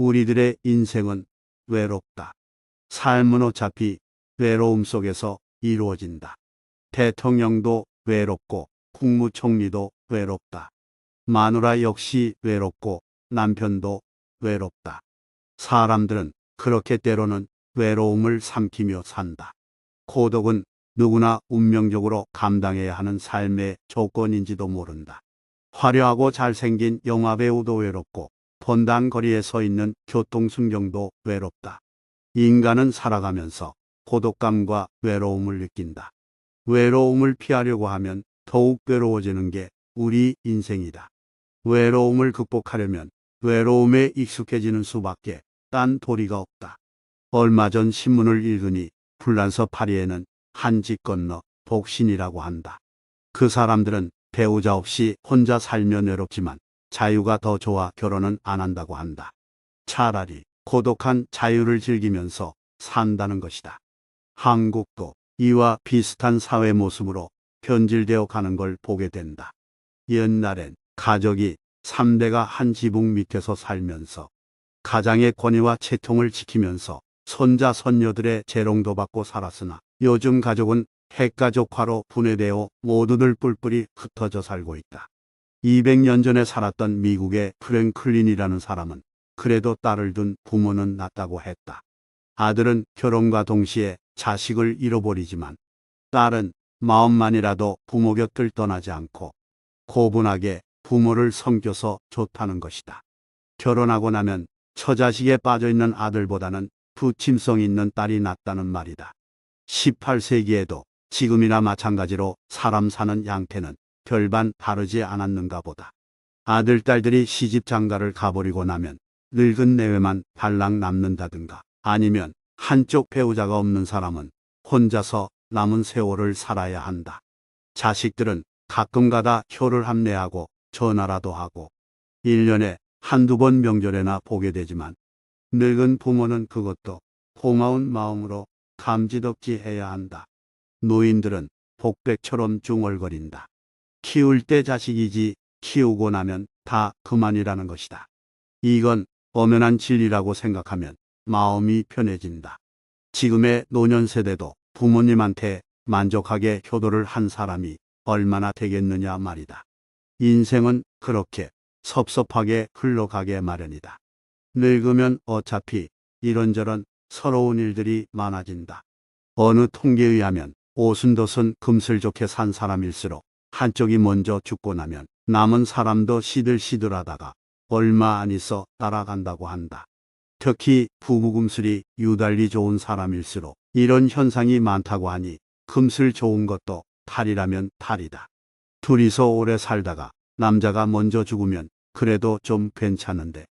우리들의 인생은 외롭다. 삶은 어차피 외로움 속에서 이루어진다. 대통령도 외롭고 국무총리도 외롭다. 마누라 역시 외롭고 남편도 외롭다. 사람들은 그렇게 때로는 외로움을 삼키며 산다. 고독은 누구나 운명적으로 감당해야 하는 삶의 조건인지도 모른다. 화려하고 잘생긴 영화배우도 외롭고 번단 거리에 서 있는 교통순경도 외롭다. 인간은 살아가면서 고독감과 외로움을 느낀다. 외로움을 피하려고 하면 더욱 외로워지는 게 우리 인생이다. 외로움을 극복하려면 외로움에 익숙해지는 수밖에 딴 도리가 없다. 얼마 전 신문을 읽으니 불란서 파리에는 한 집 건너 독신이라고 한다. 그 사람들은 배우자 없이 혼자 살면 외롭지만 자유가 더 좋아 결혼은 안 한다고 한다. 차라리 고독한 자유를 즐기면서 산다는 것이다. 한국도 이와 비슷한 사회 모습으로 변질되어 가는 걸 보게 된다. 옛날엔 가족이 3대가 한 지붕 밑에서 살면서 가장의 권위와 채통을 지키면서 손자 손녀들의 재롱도 받고 살았으나 요즘 가족은 핵가족화로 분해되어 모두들 뿔뿔이 흩어져 살고 있다. 200년 전에 살았던 미국의 프랭클린이라는 사람은 그래도 딸을 둔 부모는 낫다고 했다. 아들은 결혼과 동시에 자식을 잃어버리지만 딸은 마음만이라도 부모 곁을 떠나지 않고 고분하게 부모를 섬겨서 좋다는 것이다. 결혼하고 나면 처자식에 빠져있는 아들보다는 부침성 있는 딸이 낫다는 말이다. 18세기에도 지금이나 마찬가지로 사람 사는 양태는 별반 다르지 않았는가 보다. 아들, 딸들이 시집 장가를 가버리고 나면 늙은 내외만 발랑 남는다든가 아니면 한쪽 배우자가 없는 사람은 혼자서 남은 세월을 살아야 한다. 자식들은 가끔가다 효를 합례하고 전화라도 하고 1년에 한두 번 명절에나 보게 되지만 늙은 부모는 그것도 고마운 마음으로 감지덕지 해야 한다. 노인들은 복백처럼 중얼거린다. 키울 때 자식이지 키우고 나면 다 그만이라는 것이다. 이건 엄연한 진리라고 생각하면 마음이 편해진다. 지금의 노년 세대도 부모님한테 만족하게 효도를 한 사람이 얼마나 되겠느냐 말이다. 인생은 그렇게 섭섭하게 흘러가게 마련이다. 늙으면 어차피 이런저런 서러운 일들이 많아진다. 어느 통계에 의하면 오순도순 금슬 좋게 산 사람일수록 한쪽이 먼저 죽고 나면 남은 사람도 시들시들하다가 얼마 안 있어 따라간다고 한다. 특히 부부금슬이 유달리 좋은 사람일수록 이런 현상이 많다고 하니 금슬 좋은 것도 탈이라면 탈이다. 둘이서 오래 살다가 남자가 먼저 죽으면 그래도 좀 괜찮은데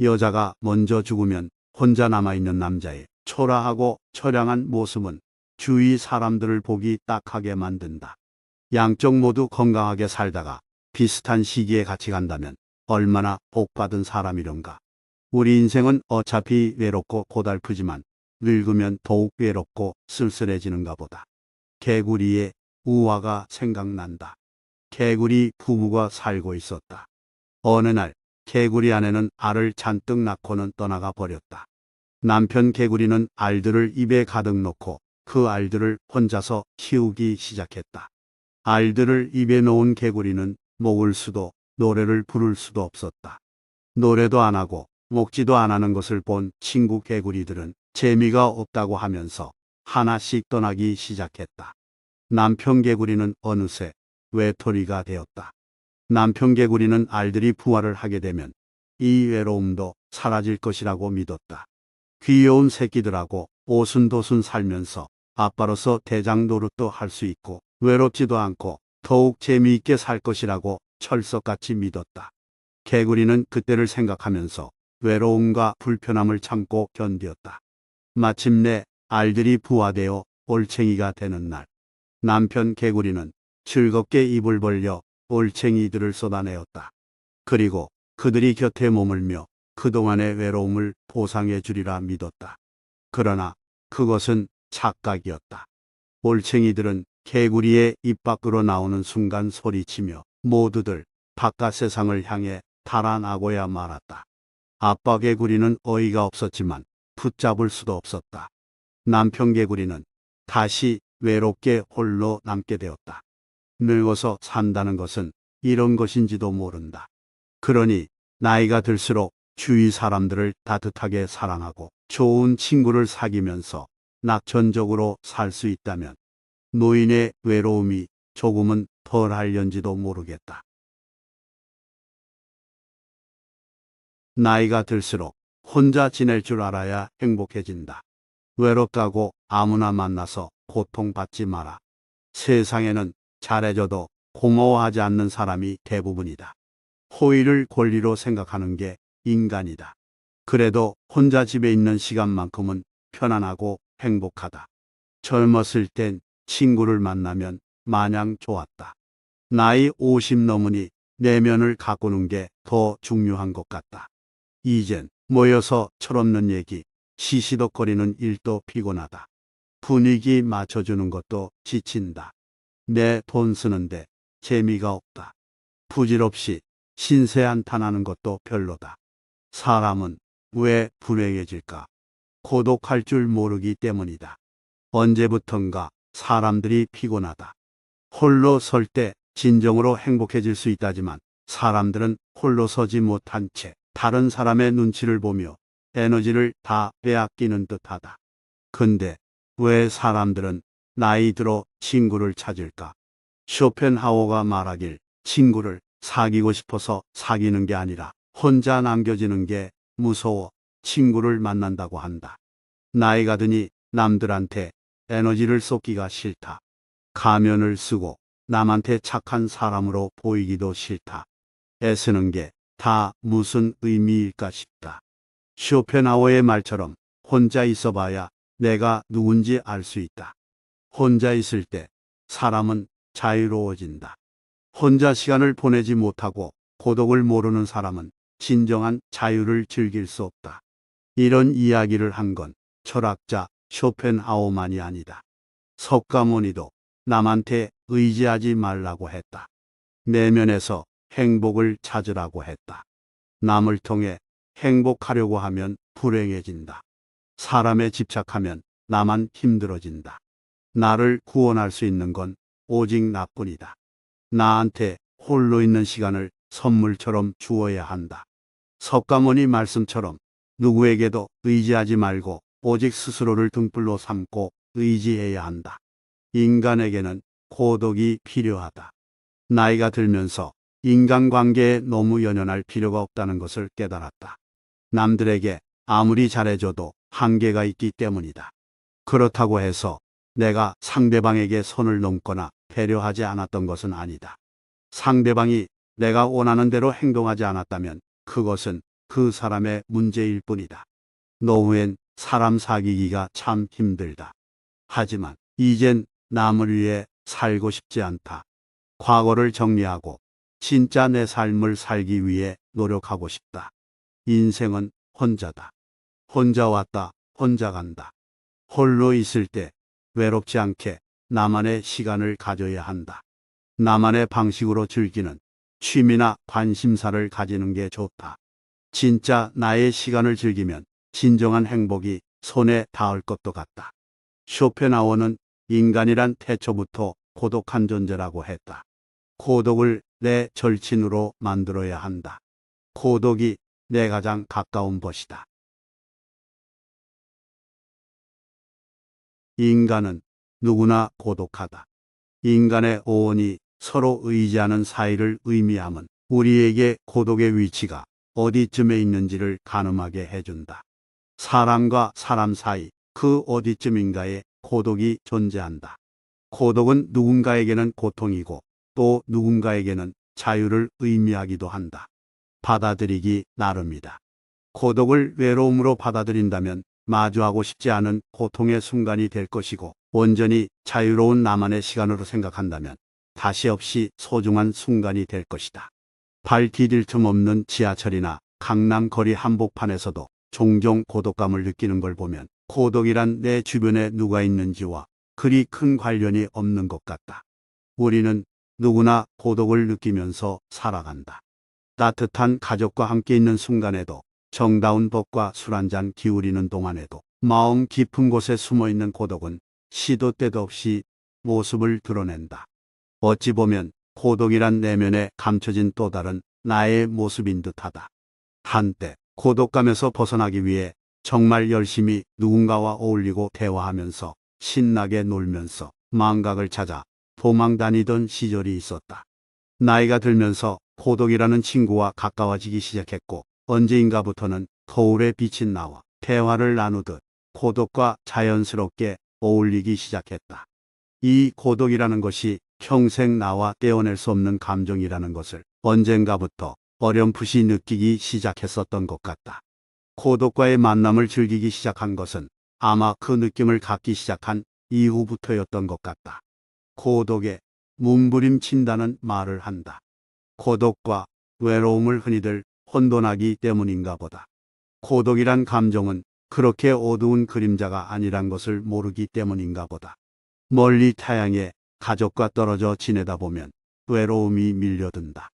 여자가 먼저 죽으면 혼자 남아있는 남자의 초라하고 처량한 모습은 주위 사람들을 보기 딱하게 만든다. 양쪽 모두 건강하게 살다가 비슷한 시기에 같이 간다면 얼마나 복받은 사람이런가. 우리 인생은 어차피 외롭고 고달프지만 늙으면 더욱 외롭고 쓸쓸해지는가 보다. 개구리의 우화가 생각난다. 개구리 부부가 살고 있었다. 어느 날 개구리 아내는 알을 잔뜩 낳고는 떠나가 버렸다. 남편 개구리는 알들을 입에 가득 넣고 그 알들을 혼자서 키우기 시작했다. 알들을 입에 놓은 개구리는 먹을 수도 노래를 부를 수도 없었다. 노래도 안 하고 먹지도 안 하는 것을 본 친구 개구리들은 재미가 없다고 하면서 하나씩 떠나기 시작했다. 남편 개구리는 어느새 외톨이가 되었다. 남편 개구리는 알들이 부화를 하게 되면 이 외로움도 사라질 것이라고 믿었다. 귀여운 새끼들하고 오순도순 살면서 아빠로서 대장 노릇도 할 수 있고 외롭지도 않고 더욱 재미있게 살 것이라고 철석같이 믿었다. 개구리는 그때를 생각하면서 외로움과 불편함을 참고 견디었다. 마침내 알들이 부화되어 올챙이가 되는 날, 남편 개구리는 즐겁게 입을 벌려 올챙이들을 쏟아내었다. 그리고 그들이 곁에 머물며 그동안의 외로움을 보상해 주리라 믿었다. 그러나 그것은 착각이었다. 올챙이들은 개구리의 입 밖으로 나오는 순간 소리치며 모두들 바깥 세상을 향해 달아나고야 말았다. 아빠 개구리는 어이가 없었지만 붙잡을 수도 없었다. 남편 개구리는 다시 외롭게 홀로 남게 되었다. 늙어서 산다는 것은 이런 것인지도 모른다. 그러니 나이가 들수록 주위 사람들을 따뜻하게 사랑하고 좋은 친구를 사귀면서 낙천적으로 살 수 있다면 노인의 외로움이 조금은 덜 할련지도 모르겠다. 나이가 들수록 혼자 지낼 줄 알아야 행복해진다. 외롭다고 아무나 만나서 고통받지 마라. 세상에는 잘해줘도 고마워하지 않는 사람이 대부분이다. 호의를 권리로 생각하는 게 인간이다. 그래도 혼자 집에 있는 시간만큼은 편안하고 행복하다. 젊었을 땐 친구를 만나면 마냥 좋았다. 나이 50 넘으니 내면을 가꾸는 게 더 중요한 것 같다. 이젠 모여서 철없는 얘기, 시시덕거리는 일도 피곤하다. 분위기 맞춰주는 것도 지친다. 내 돈 쓰는데 재미가 없다. 부질없이 신세 한탄하는 것도 별로다. 사람은 왜 불행해질까? 고독할 줄 모르기 때문이다. 언제부턴가 사람들이 피곤하다. 홀로 설 때 진정으로 행복해질 수 있다지만 사람들은 홀로 서지 못한 채 다른 사람의 눈치를 보며 에너지를 다 빼앗기는 듯하다. 근데 왜 사람들은 나이 들어 친구를 찾을까? 쇼펜하우어가 말하길 친구를 사귀고 싶어서 사귀는 게 아니라 혼자 남겨지는 게 무서워 친구를 만난다고 한다. 나이가 드니 남들한테 에너지를 쏟기가 싫다. 가면을 쓰고 남한테 착한 사람으로 보이기도 싫다. 애쓰는 게 다 무슨 의미일까 싶다. 쇼펜하우어의 말처럼 혼자 있어봐야 내가 누군지 알 수 있다. 혼자 있을 때 사람은 자유로워진다. 혼자 시간을 보내지 못하고 고독을 모르는 사람은 진정한 자유를 즐길 수 없다. 이런 이야기를 한 건 철학자 쇼펜하우만이 아니다. 석가모니도 남한테 의지하지 말라고 했다. 내면에서 행복을 찾으라고 했다. 남을 통해 행복하려고 하면 불행해진다. 사람에 집착하면 나만 힘들어진다. 나를 구원할 수 있는 건 오직 나뿐이다. 나한테 홀로 있는 시간을 선물처럼 주어야 한다. 석가모니 말씀처럼 누구에게도 의지하지 말고 오직 스스로를 등불로 삼고 의지해야 한다. 인간에게는 고독이 필요하다. 나이가 들면서 인간관계에 너무 연연할 필요가 없다는 것을 깨달았다. 남들에게 아무리 잘해줘도 한계가 있기 때문이다. 그렇다고 해서 내가 상대방에게 선을 넘거나 배려하지 않았던 것은 아니다. 상대방이 내가 원하는 대로 행동하지 않았다면 그것은 그 사람의 문제일 뿐이다. 노후엔 사람 사귀기가 참 힘들다. 하지만 이젠 남을 위해 살고 싶지 않다. 과거를 정리하고 진짜 내 삶을 살기 위해 노력하고 싶다. 인생은 혼자다. 혼자 왔다, 혼자 간다. 홀로 있을 때 외롭지 않게 나만의 시간을 가져야 한다. 나만의 방식으로 즐기는 취미나 관심사를 가지는 게 좋다. 진짜 나의 시간을 즐기면 진정한 행복이 손에 닿을 것도 같다. 쇼펜하우어는 인간이란 태초부터 고독한 존재라고 했다. 고독을 내 절친으로 만들어야 한다. 고독이 내 가장 가까운 것이다. 인간은 누구나 고독하다. 인간의 오온이 서로 의지하는 사이를 의미함은 우리에게 고독의 위치가 어디쯤에 있는지를 가늠하게 해준다. 사람과 사람 사이 그 어디쯤인가에 고독이 존재한다. 고독은 누군가에게는 고통이고 또 누군가에게는 자유를 의미하기도 한다. 받아들이기 나름이다. 고독을 외로움으로 받아들인다면 마주하고 싶지 않은 고통의 순간이 될 것이고 온전히 자유로운 나만의 시간으로 생각한다면 다시 없이 소중한 순간이 될 것이다. 발 디딜 틈 없는 지하철이나 강남 거리 한복판에서도 종종 고독감을 느끼는 걸 보면 고독이란 내 주변에 누가 있는지와 그리 큰 관련이 없는 것 같다. 우리는 누구나 고독을 느끼면서 살아간다. 따뜻한 가족과 함께 있는 순간에도 정다운 법과 술 한 잔 기울이는 동안에도 마음 깊은 곳에 숨어 있는 고독은 시도 때도 없이 모습을 드러낸다. 어찌 보면 고독이란 내면에 감춰진 또 다른 나의 모습인 듯하다. 한때 고독감에서 벗어나기 위해 정말 열심히 누군가와 어울리고 대화하면서 신나게 놀면서 망각을 찾아 도망 다니던 시절이 있었다. 나이가 들면서 고독이라는 친구와 가까워지기 시작했고 언제인가부터는 거울에 비친 나와 대화를 나누듯 고독과 자연스럽게 어울리기 시작했다. 이 고독이라는 것이 평생 나와 떼어낼 수 없는 감정이라는 것을 언젠가부터 어렴풋이 느끼기 시작했었던 것 같다. 고독과의 만남을 즐기기 시작한 것은 아마 그 느낌을 갖기 시작한 이후부터였던 것 같다. 고독에 몸부림친다는 말을 한다. 고독과 외로움을 흔히들 혼돈하기 때문인가 보다. 고독이란 감정은 그렇게 어두운 그림자가 아니란 것을 모르기 때문인가 보다. 멀리 타양에 가족과 떨어져 지내다 보면 외로움이 밀려든다.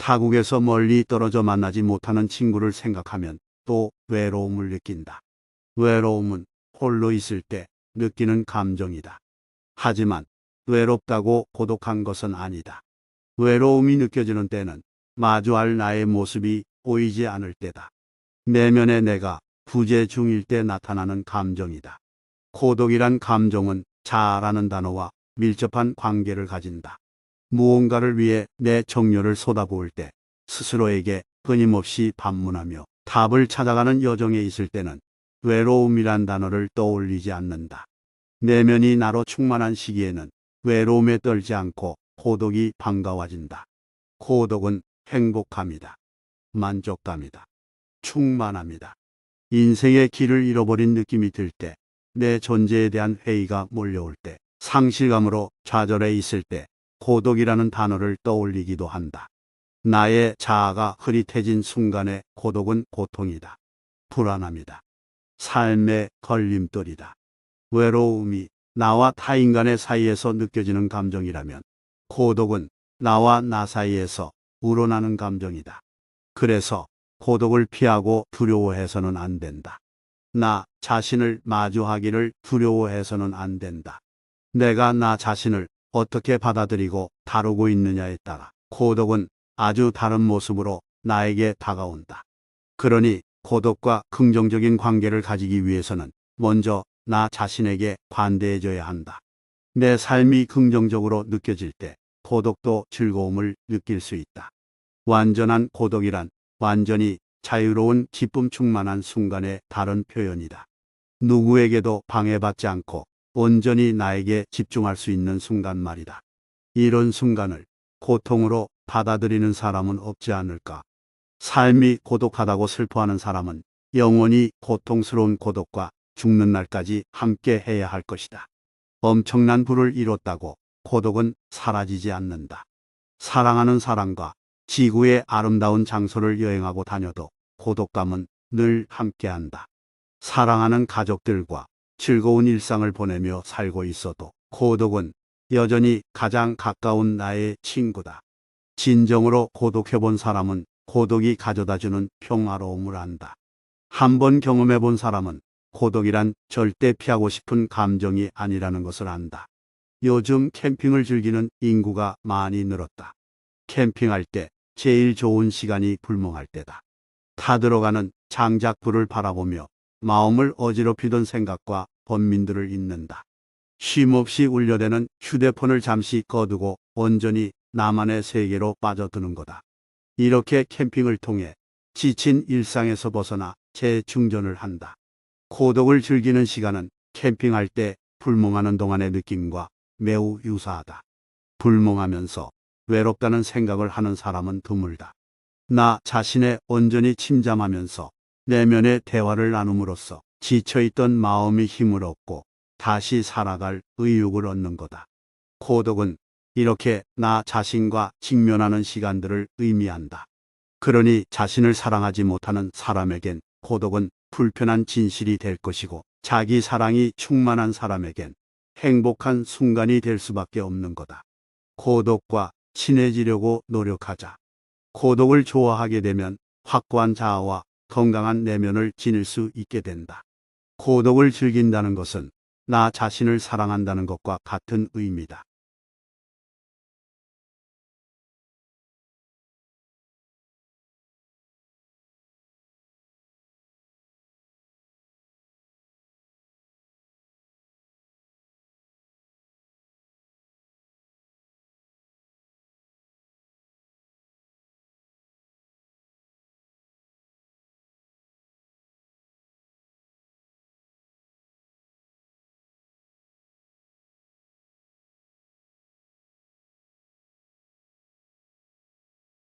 타국에서 멀리 떨어져 만나지 못하는 친구를 생각하면 또 외로움을 느낀다. 외로움은 홀로 있을 때 느끼는 감정이다. 하지만 외롭다고 고독한 것은 아니다. 외로움이 느껴지는 때는 마주할 나의 모습이 보이지 않을 때다. 내면의 내가 부재 중일 때 나타나는 감정이다. 고독이란 감정은 자아라는 단어와 밀접한 관계를 가진다. 무언가를 위해 내 정열을 쏟아부을 때 스스로에게 끊임없이 반문하며 답을 찾아가는 여정에 있을 때는 외로움이란 단어를 떠올리지 않는다. 내면이 나로 충만한 시기에는 외로움에 떨지 않고 고독이 반가워진다. 고독은 행복함이다. 만족감이다. 충만합니다. 인생의 길을 잃어버린 느낌이 들 때, 내 존재에 대한 회의가 몰려올 때, 상실감으로 좌절해 있을 때, 고독이라는 단어를 떠올리기도 한다. 나의 자아가 흐릿해진 순간의 고독은 고통이다. 불안합니다. 삶의 걸림돌이다. 외로움이 나와 타인 간의 사이에서 느껴지는 감정이라면 고독은 나와 나 사이에서 우러나는 감정이다. 그래서 고독을 피하고 두려워해서는 안 된다. 나 자신을 마주하기를 두려워해서는 안 된다. 내가 나 자신을 어떻게 받아들이고 다루고 있느냐에 따라 고독은 아주 다른 모습으로 나에게 다가온다. 그러니 고독과 긍정적인 관계를 가지기 위해서는 먼저 나 자신에게 관대해져야 한다. 내 삶이 긍정적으로 느껴질 때 고독도 즐거움을 느낄 수 있다. 완전한 고독이란 완전히 자유로운 기쁨 충만한 순간의 다른 표현이다. 누구에게도 방해받지 않고 온전히 나에게 집중할 수 있는 순간 말이다. 이런 순간을 고통으로 받아들이는 사람은 없지 않을까. 삶이 고독하다고 슬퍼하는 사람은 영원히 고통스러운 고독과 죽는 날까지 함께 해야 할 것이다. 엄청난 부를 이뤘다고 고독은 사라지지 않는다. 사랑하는 사람과 지구의 아름다운 장소를 여행하고 다녀도 고독감은 늘 함께한다. 사랑하는 가족들과 즐거운 일상을 보내며 살고 있어도 고독은 여전히 가장 가까운 나의 친구다. 진정으로 고독해 본 사람은 고독이 가져다 주는 평화로움을 안다. 한번 경험해 본 사람은 고독이란 절대 피하고 싶은 감정이 아니라는 것을 안다. 요즘 캠핑을 즐기는 인구가 많이 늘었다. 캠핑할 때 제일 좋은 시간이 불멍할 때다. 타들어가는 장작불을 바라보며 마음을 어지럽히던 생각과 번민들을 잊는다. 쉼없이 울려대는 휴대폰을 잠시 꺼두고 온전히 나만의 세계로 빠져드는 거다. 이렇게 캠핑을 통해 지친 일상에서 벗어나 재충전을 한다. 고독을 즐기는 시간은 캠핑할 때 불멍하는 동안의 느낌과 매우 유사하다. 불멍하면서 외롭다는 생각을 하는 사람은 드물다. 나 자신에 온전히 침잠하면서 내면의 대화를 나눔으로써 지쳐있던 마음이 힘을 얻고 다시 살아갈 의욕을 얻는 거다. 고독은 이렇게 나 자신과 직면하는 시간들을 의미한다. 그러니 자신을 사랑하지 못하는 사람에겐 고독은 불편한 진실이 될 것이고 자기 사랑이 충만한 사람에겐 행복한 순간이 될 수밖에 없는 거다. 고독과 친해지려고 노력하자. 고독을 좋아하게 되면 확고한 자아와 건강한 내면을 지닐 수 있게 된다. 고독을 즐긴다는 것은 나 자신을 사랑한다는 것과 같은 의미다.